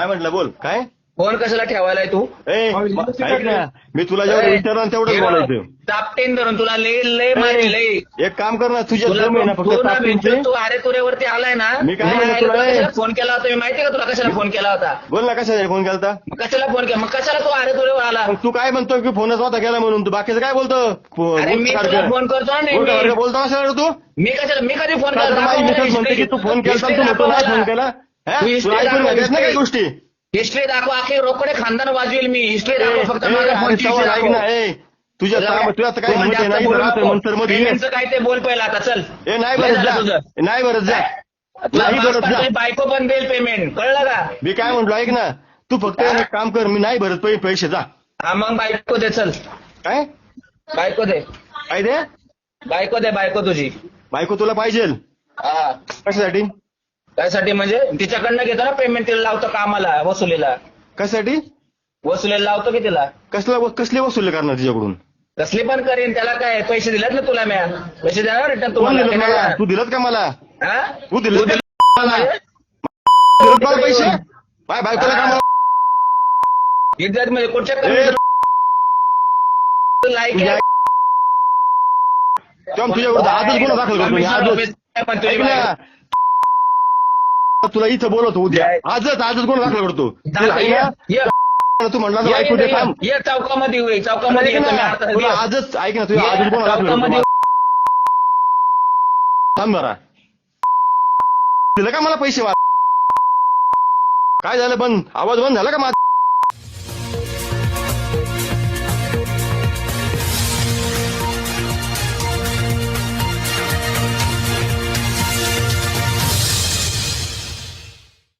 काय म्हटलं बोल? काय? फोन कशाला ठेवायलाय तू? ए म- ऐक ना मी तुला जेवढं विचारलं ना तेवढंच बोलायचं. तापटेन धरून तुला लय लय मारे लय एक काम कर ना तुझ्या तुला दम आहे ना फक्त तू ना तापटींचे. भेटून तू अरे तुरेवरती आलाय ना? मी काय तुला, तुला? ए? कशाला फोन केला होता? मी माहितीये का तुला कशाला फोन केला होता? बोल ना कशासाठी फोन केलता मग कशाला फोन केला? मग कशाला तू अरे तुरेवर आला? मग तू काय म्हणतो की फोनच नव्हता केला म्हणून? तू बाकीचं काय बोलतो? अरे मी बोलतो तुला सारखं. फोन करतो ना बोलतो सारखं नेहमी. बोलतो असं तू? मी कशाला मी कधी फोन सारखं माझी मिसेस म्हणते की तू फोन केला तू म्हणतो नाही फोन केला. हा? history. गोष्टी. हिस्ट्री दाखव अखे रोकडे खानदान वाजवेल मी. हिस्ट्री दाखव फक्त तुझ्या तुला काम- तुझं आता काय तू बोलू पहिला आता चल. ए नाही बरं. नाही बरं जा. बायको पण देईल पेमेंट कळलं का? मी काय म्हटलो ऐक ना. तू फक्त काम कर मी नाही भरत पैसे जा. हा मग बायको दे चल. काय? बायको दे. काय दे? बायको दे बायको तुझी. बायको तुला पाहिजे कशासाठी? त्यासाठी म्हणजे तिच्याकडनं घेतो ना पेमेंट तिला लावतो कामाला वसुलीला? कशासाठी? वसुलीला लावतो की तिला? कसला कसले वसूल करणार तिच्याकडून? कसली पण करीन त्याला काय पैसे दिलेत ना तुला म्या? पैसे देणार रिटर्न दिलं तुम्हाला मला? तू दिलत का मला? हा? तू दिलत तू का दिलं मला? दिलत मला पैसे? बाय बायकोला का इज्जत म्हणजे कुठच्या ए, तुझ्या तुझ्या विरुद्ध आजच गुन्हा दाखल करतो मी आजच. ऐक ना. तुला इथं बोलवतो उद्या. आजच आजच गुन्हा दाखल करतो. तू म्हणला ऐकू दे ये चौकामध्ये चौकामध्ये. आजच ऐक ना तुझ्या आजच गुन्हा दाखल थांब जरा. दिलं का मला पैसे काय झालं बंद? आवाज बंद झाला का माझा?